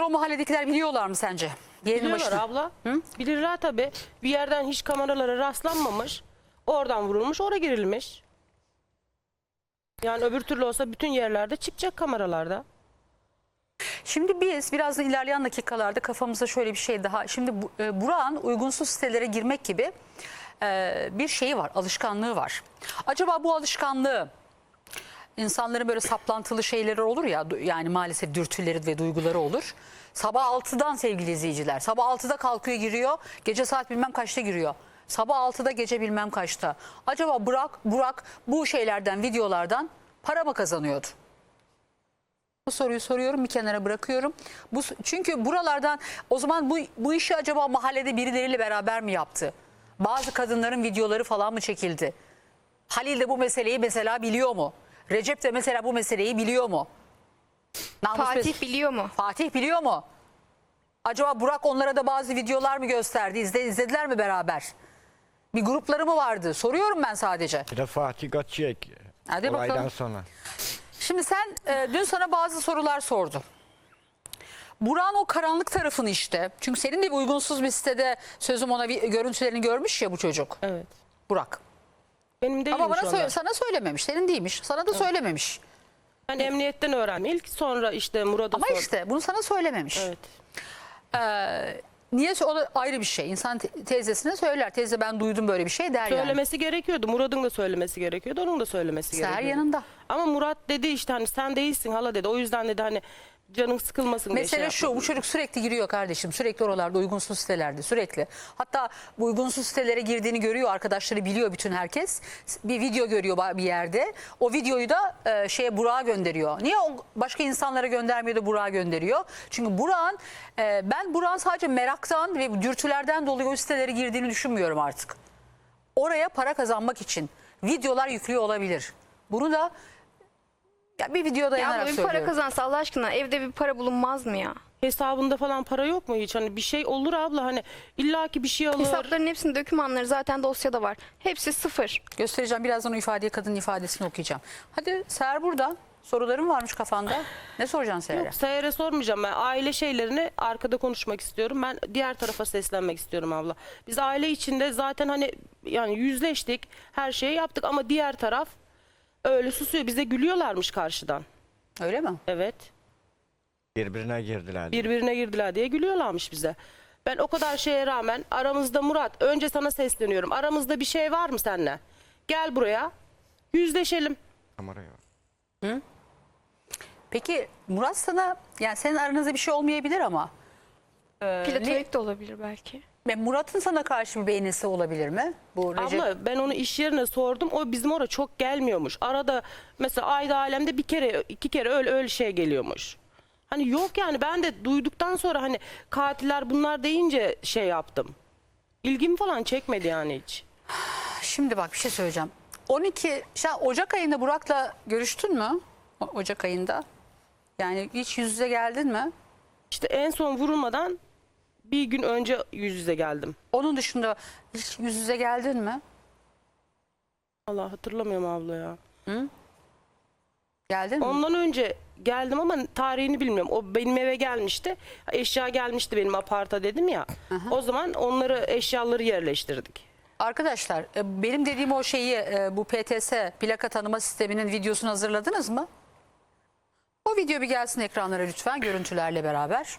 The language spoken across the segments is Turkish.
o mahalledekiler biliyorlar mı sence? Yerinin Biliyorlar başına. abla. Bilirler tabii. Bir yerden hiç kameralara rastlanmamış. Oradan vurulmuş, oraya girilmiş. Yani öbür türlü olsa bütün yerlerde çıkacak kameralarda. Şimdi biz biraz da ilerleyen dakikalarda kafamıza şöyle bir şey daha. Şimdi bu- e, Burak'ın uygunsuz sitelere girmek gibi e, bir şeyi var, alışkanlığı var. Acaba bu alışkanlığı insanların böyle saplantılı şeyleri olur ya yani maalesef dürtüleri ve duyguları olur. Sabah 6'dan sevgili izleyiciler. Sabah 6'da kalkıyor giriyor. Gece saat bilmem kaçta giriyor. Sabah 6'da gece bilmem kaçta. Acaba Burak, Burak bu şeylerden videolardan para mı kazanıyordu? Bu soruyu soruyorum bir kenara bırakıyorum. Bu çünkü buralardan o zaman bu bu işi acaba mahallede birileriyle beraber mi yaptı? Bazı kadınların videoları falan mı çekildi? Halil de bu meseleyi mesela biliyor mu? Recep de mesela bu meseleyi biliyor mu? Namus Fatih mes- biliyor mu? Fatih biliyor mu? Acaba Burak onlara da bazı videolar mı gösterdi? İzle, izlediler mi beraber? Bir grupları mı vardı? Soruyorum ben sadece. Bir de Fatih kaçacak. Hadi Olaydan bakalım. sonra. Şimdi sen e, dün sana bazı sorular sordu. Burak'ın o karanlık tarafını işte. Çünkü senin de bir uygunsuz bir sitede sözüm ona bir görüntülerini görmüş ya bu çocuk. Evet. Burak. Benim değilmiş Ama bana onlar. söyle, sana söylememiş. Senin değilmiş. Sana da söylememiş. Ben emniyetten öğrendim. İlk sonra işte Murat'a Ama sordum. işte bunu sana söylememiş. Evet. Niye? O da ayrı bir şey. İnsan te- teyzesine söyler. Teyze ben duydum böyle bir şey der yani. Söylemesi gerekiyordu. Murat'ın da söylemesi gerekiyordu. Onun da söylemesi Seher gerekiyordu. yanında. Ama Murat dedi işte hani sen değilsin hala dedi. O yüzden dedi hani canın sıkılmasın diye Mesele şey şu yapmadım. bu çocuk sürekli giriyor kardeşim sürekli oralarda uygunsuz sitelerde sürekli. Hatta bu uygunsuz sitelere girdiğini görüyor arkadaşları biliyor bütün herkes. Bir video görüyor ba- bir yerde. O videoyu da e, şeye Burak'a gönderiyor. Niye o başka insanlara göndermiyor da Burak'a gönderiyor? Çünkü Burak'ın e, ben Burak'ın sadece meraktan ve dürtülerden dolayı o sitelere girdiğini düşünmüyorum artık. Oraya para kazanmak için videolar yüklüyor olabilir. Bunu da ya bir videoda Ya dayanarak abla bir para kazansa Allah aşkına evde bir para bulunmaz mı ya? Hesabında falan para yok mu hiç? Hani bir şey olur abla hani illaki bir şey alır. Hesapların hepsinin dokümanları zaten dosyada var. Hepsi sıfır. Göstereceğim birazdan o ifadeye kadın ifadesini okuyacağım. Hadi Seher burada. Soruların varmış kafanda. Ne soracaksın Seher'e? Yok Seher'e sormayacağım ben. Aile şeylerini arkada konuşmak istiyorum. Ben diğer tarafa seslenmek istiyorum abla. Biz aile içinde zaten hani yani yüzleştik. Her şeyi yaptık ama diğer taraf öyle susuyor. Bize gülüyorlarmış karşıdan. Öyle mi? Evet. Birbirine girdiler. Birbirine girdiler diye gülüyorlarmış bize. Ben o kadar şeye rağmen aramızda Murat önce sana sesleniyorum. Aramızda bir şey var mı seninle? Gel buraya. Yüzleşelim. Kameraya bak. Peki Murat sana yani senin aranızda bir şey olmayabilir ama e, Platonik de olabilir belki. Murat'ın sana karşı bir beğenisi olabilir mi? Bu Recep Abla ben onu iş yerine sordum. O bizim oraya çok gelmiyormuş. Arada mesela ayda alemde bir kere iki kere öyle öyle şey geliyormuş. Hani yok yani ben de duyduktan sonra hani katiller bunlar deyince şey yaptım. İlgimi falan çekmedi yani hiç. Şimdi bak bir şey söyleyeceğim. 12 sen Ocak ayında Burak'la görüştün mü? O- Ocak ayında. Yani hiç yüz yüze geldin mi? İşte en son vurulmadan bir gün önce yüz yüze geldim. Onun dışında hiç yüz yüze geldin mi? Allah hatırlamıyorum abla ya. Geldin mi? Ondan önce geldim ama tarihini bilmiyorum. O benim eve gelmişti. Eşya gelmişti benim aparta dedim ya. O zaman onları eşyaları yerleştirdik. Arkadaşlar e, benim dediğim o şeyi e, bu PTS plaka tanıma sisteminin videosunu hazırladınız mı? O video bir gelsin ekranlara lütfen görüntülerle beraber.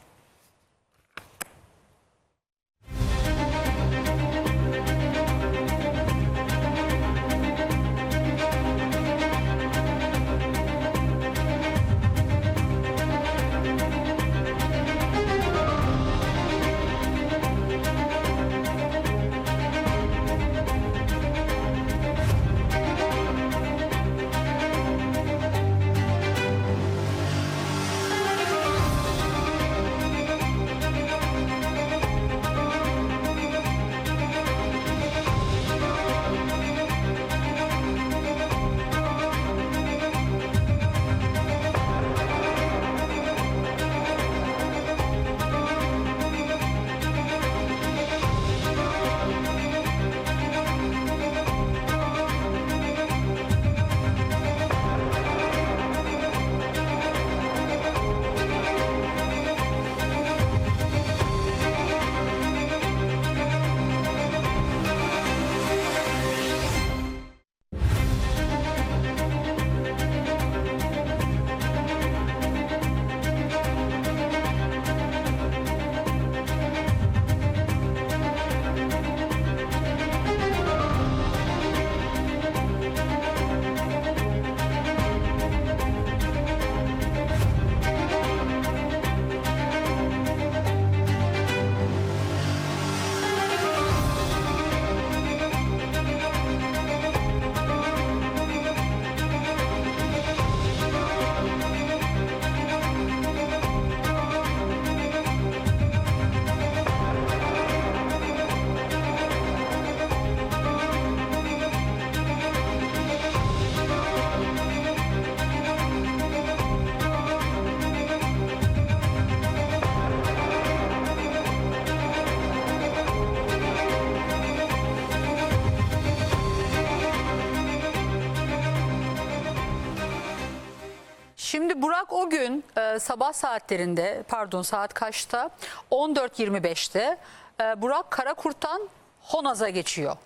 Burak o gün e, sabah saatlerinde pardon saat kaçta 14.25'te e, Burak Karakurt'tan Honaz'a geçiyor.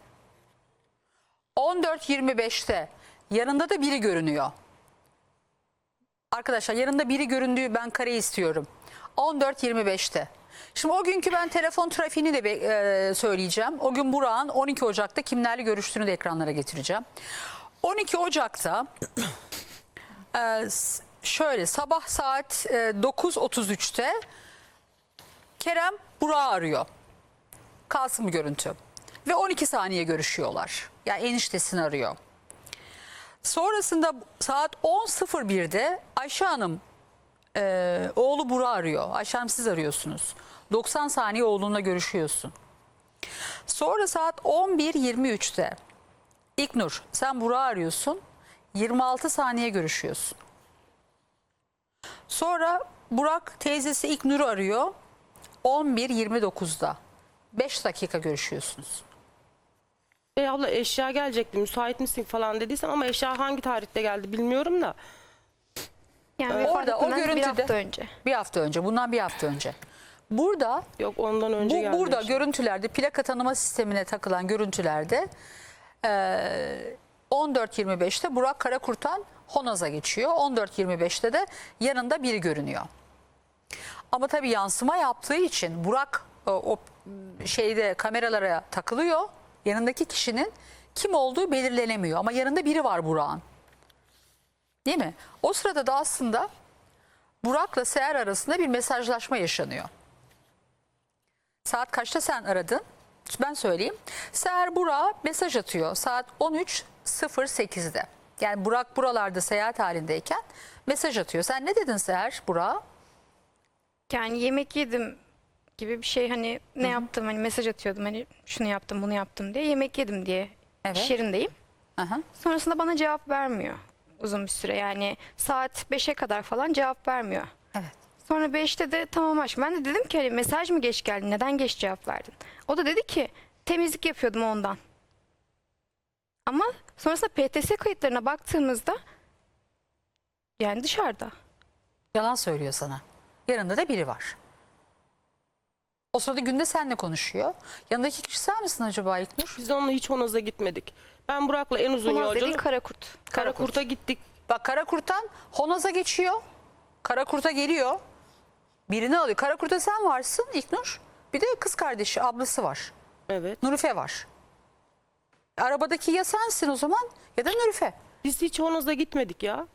14.25'te yanında da biri görünüyor. Arkadaşlar yanında biri göründüğü ben kare istiyorum. 14.25'te. Şimdi o günkü ben telefon trafiğini de e, söyleyeceğim. O gün Burak'ın 12 Ocak'ta kimlerle görüştüğünü de ekranlara getireceğim. 12 Ocak'ta e, şöyle sabah saat e, 9.33'te Kerem Burak'ı arıyor. Kasım görüntü. Ve 12 saniye görüşüyorlar. Yani eniştesini arıyor. Sonrasında saat 10.01'de Ayşe Hanım e, oğlu Burak'ı arıyor. Ayşe Hanım siz arıyorsunuz. 90 saniye oğlunla görüşüyorsun. Sonra saat 11.23'te İknur sen Burak'ı arıyorsun. 26 saniye görüşüyorsun. Sonra Burak teyzesi İknur'u arıyor. 11.29'da. 5 dakika görüşüyorsunuz. E abla eşya gelecekti müsait misin falan dediysem ama eşya hangi tarihte geldi bilmiyorum da. Yani Orada, vefat o etmeden bir görüntüde- hafta önce. Bir hafta önce, bundan bir hafta önce. Burada Yok ondan önce Bu geldi. burada eşya. görüntülerde plaka tanıma sistemine takılan görüntülerde eee 14.25'te Burak Karakurt'tan Honaz'a geçiyor. 14.25'te de yanında biri görünüyor. Ama tabii yansıma yaptığı için Burak o, o şeyde kameralara takılıyor. Yanındaki kişinin kim olduğu belirlenemiyor ama yanında biri var Burak'ın. Değil mi? O sırada da aslında Burak'la Seher arasında bir mesajlaşma yaşanıyor. Saat kaçta sen aradın? Ben söyleyeyim. Seher Burak'a mesaj atıyor saat 13.08'de. Yani Burak buralarda seyahat halindeyken mesaj atıyor. Sen ne dedin Seher Burak'a? Yani yemek yedim gibi bir şey hani ne yaptım hani mesaj atıyordum hani şunu yaptım bunu yaptım diye yemek yedim diye Evet. iş yerindeyim. Aha. Sonrasında bana cevap vermiyor uzun bir süre yani saat 5'e kadar falan cevap vermiyor. Evet. Sonra 5'te de tamam aşkım. Ben de dedim ki hani mesaj mı geç geldi? Neden geç cevap verdin? O da dedi ki temizlik yapıyordum ondan. Ama sonrasında PTS kayıtlarına baktığımızda yani dışarıda. Yalan söylüyor sana. Yanında da biri var. O sırada günde seninle konuşuyor. Yanındaki kişi sen misin acaba İlknur? Biz de onunla hiç Honaz'a gitmedik. Ben Burak'la en uzun Olmaz dediği yolculuk Karakurt. Karakurt'a gittik. Bak Karakurt'tan Honaz'a geçiyor. Karakurt'a geliyor. Birini alıyor. Karakurt'ta sen varsın İlknur. Bir de kız kardeşi, ablası var. Evet. Nurife var. Arabadaki ya sensin o zaman ya da Nurife. Biz hiç Honaz'a gitmedik ya.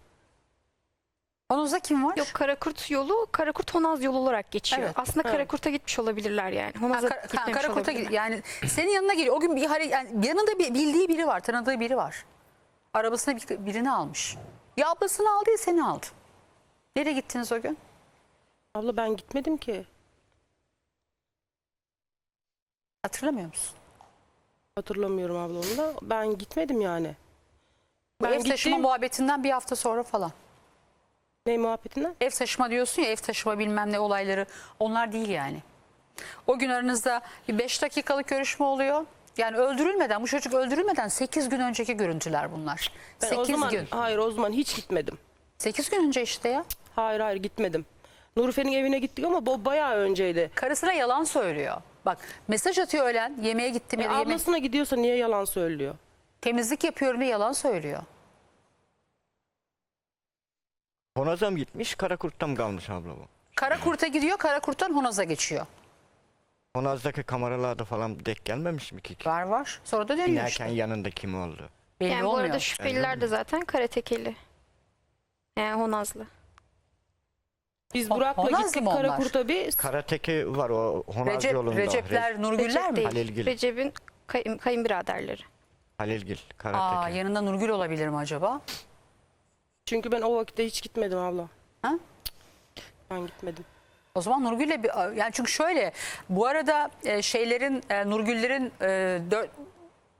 Honoz'da kim var? Yok Karakurt yolu Karakurt Honaz yolu olarak geçiyor. Evet. Aslında Evet. Karakurt'a gitmiş olabilirler yani. Ha, Honaz'a Kar- ha, gitmemiş Karakurt'a olabilirler. yani senin yanına geliyor. O gün bir hare- yani yanında bir bildiği biri var, tanıdığı biri var. Arabasına bir- birini almış. Ya ablasını aldı ya seni aldı. Nereye gittiniz o gün? Abla ben gitmedim ki. Hatırlamıyor musun? Hatırlamıyorum abla onu da. Ben gitmedim yani. Bu Ben ev taşıma gittim. muhabbetinden bir hafta sonra falan. Ne muhabbetinden? Ev taşıma diyorsun ya ev taşıma bilmem ne olayları onlar değil yani. O gün aranızda bir 5 dakikalık görüşme oluyor. Yani öldürülmeden bu çocuk öldürülmeden 8 gün önceki görüntüler bunlar. Ben 8 o zaman, gün. Hayır o zaman hiç gitmedim. 8 gün önce işte ya. Hayır hayır gitmedim. Nurife'nin evine gittik ama bu bayağı önceydi. Karısına yalan söylüyor. Bak mesaj atıyor öğlen yemeğe gittim E, da yemek ablasına gidiyorsa niye yalan söylüyor? temizlik yapıyorum diye yalan söylüyor. Honaz'a mı gitmiş, Karakurt'ta mı kalmış abla bu? Karakurt'a gidiyor Karakurt'tan Honaz'a geçiyor. Honaz'daki kameralarda falan denk gelmemiş mi ki? Var var. Sonra da dönüyor İnerken işte. yanında kim oldu? Belli Yani bu olmuyor. arada şüpheliler de zaten karatekeli. Yani Honazlı. Biz Burak'la Honazlı gittik mı onlar? Karakurt'a bir Karateki var o Honaz Recep, yolunda. Recepler, Nurgüller Recep mi? değil. Halilgil. Recep'in kay- kayınbiraderleri. Halilgil, Aa, Karateki. yanında Nurgül olabilir mi acaba? çünkü ben o vakitte hiç gitmedim abla. Ha? Ben gitmedim. O zaman Nurgül'le bir yani çünkü şöyle bu arada e, şeylerin e, Nurgül'lerin e, dört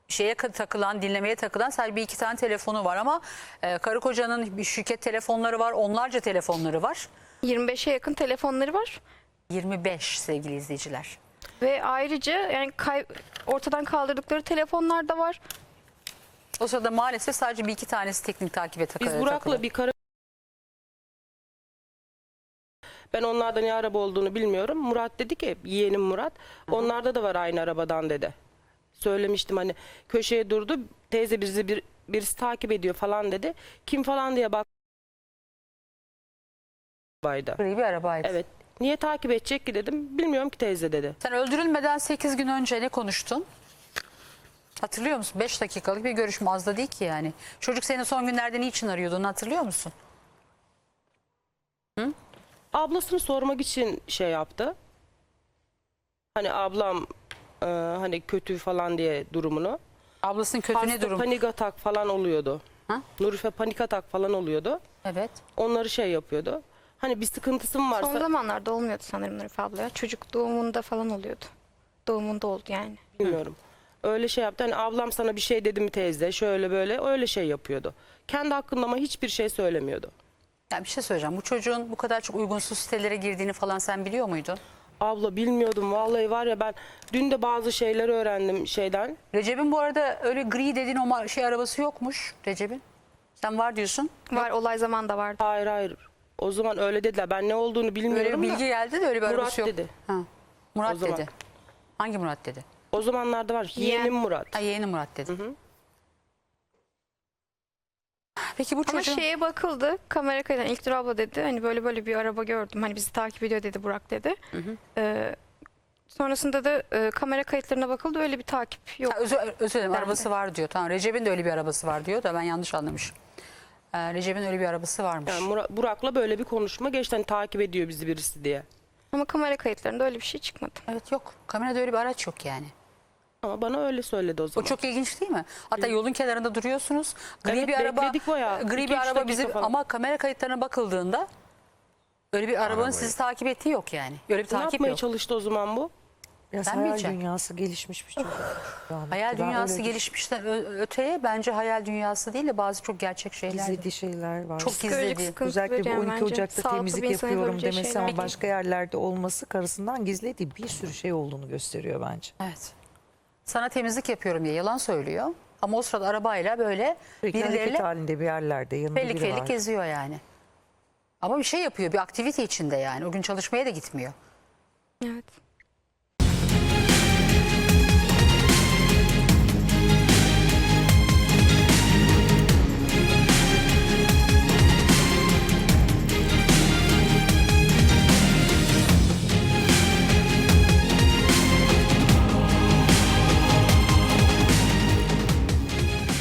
şeye takılan dinlemeye takılan sadece bir iki tane telefonu var ama e, karı kocanın bir şirket telefonları var onlarca telefonları var 25'e yakın telefonları var. 25 sevgili izleyiciler. Ve ayrıca yani kay- ortadan kaldırdıkları telefonlar da var. O sırada maalesef sadece bir iki tanesi teknik takibe takılı. Biz Burak'la bir kara Ben onlarda ne araba olduğunu bilmiyorum. Murat dedi ki yeğenim Murat. Onlarda da var aynı arabadan dedi. Söylemiştim hani köşeye durdu. Teyze bizi bir, birisi takip ediyor falan dedi. Kim falan diye bak. Bayda. Gri bir arabaydı. Evet. Niye takip edecek ki dedim. Bilmiyorum ki teyze dedi. Sen öldürülmeden 8 gün önce ne konuştun? Hatırlıyor musun? 5 dakikalık bir görüşme az da değil ki yani. Çocuk seni son günlerde niçin arıyordu onu hatırlıyor musun? Ablasını sormak için şey yaptı. Hani ablam e, hani kötü falan diye durumunu. Ablasının kötü ne Hasta durum? panik atak falan oluyordu. Ha? Nurife panik atak falan oluyordu. Evet. Onları şey yapıyordu. Hani bir sıkıntısı mı varsa Son zamanlarda olmuyordu sanırım Nurife abla. Çocuk doğumunda falan oluyordu. Doğumunda oldu yani. bilmiyorum. Öyle şey yaptı. Hani ablam sana bir şey dedi mi teyze? Şöyle böyle öyle şey yapıyordu. Kendi hakkında ama hiçbir şey söylemiyordu. Ya bir şey söyleyeceğim. Bu çocuğun bu kadar çok uygunsuz sitelere girdiğini falan sen biliyor muydun? Abla bilmiyordum vallahi var ya ben dün de bazı şeyler öğrendim şeyden. Recep'in bu arada öyle gri dediğin o ma- şey arabası yokmuş Recep'in. Sen var diyorsun. Var olay zamanında vardı. Hayır hayır. O zaman öyle dediler. Ben ne olduğunu Böyle bilmiyorum bir da. bilgi geldi de öyle bir Murat arabası yok. dedi. Ha. Murat O zaman. dedi. Hangi Murat dedi? O zamanlarda var. Yeğen. Yeğenim Murat. Ha yeğeni Murat dedi. hı. Peki bu Ama çocuğun... şeye bakıldı. Kamera kaydı. İlk abla dedi. Hani böyle böyle bir araba gördüm. Hani bizi takip ediyor dedi Burak dedi. Ee, sonrasında da e, kamera kayıtlarına bakıldı. Öyle bir takip yok. Ha, özür, özür dilerim arabası var diyor. Tamam Recep'in de öyle bir arabası var diyor da ben yanlış anlamışım. Ee, Recep'in öyle bir arabası varmış. Yani Murat, Burak'la böyle bir konuşma geçti. Hani takip ediyor bizi birisi diye. Ama kamera kayıtlarında öyle bir şey çıkmadı. Evet yok. Kamerada öyle bir araç yok yani. Ama bana öyle söyledi o O zaman. çok ilginç değil mi? Hatta yolun kenarında duruyorsunuz. Gri Evet, bir araba. bekledik bayağı. Gri İki, bir araba dakika bizi falan. ama kamera kayıtlarına bakıldığında öyle bir arabanın sizi takip ettiği yok yani. Öyle bir ne takip yapmaya yok. çalıştı o zaman bu? Biraz Ben hayal bileceğim. dünyası gelişmiş bir çocuk. Hayal dünyası öyle gelişmişten öteye bence hayal dünyası değil de bazı çok gerçek şeyler. de. Gizlediği şeyler var. Çok sıkıntı Özellikle bu veriyor 12 bence. Ocak'ta Sağlıklı temizlik yapıyorum demesi şeyler ama başka yerlerde olması karısından gizlediği bir sürü şey olduğunu gösteriyor bence. Evet. Sana temizlik yapıyorum diye yalan söylüyor. Ama o sırada arabayla böyle hareket birileriyle halinde bir yerlerde yanında fellik biri fellik var. geziyor yani. Ama bir şey yapıyor, bir aktivite içinde yani. O gün çalışmaya da gitmiyor. Evet.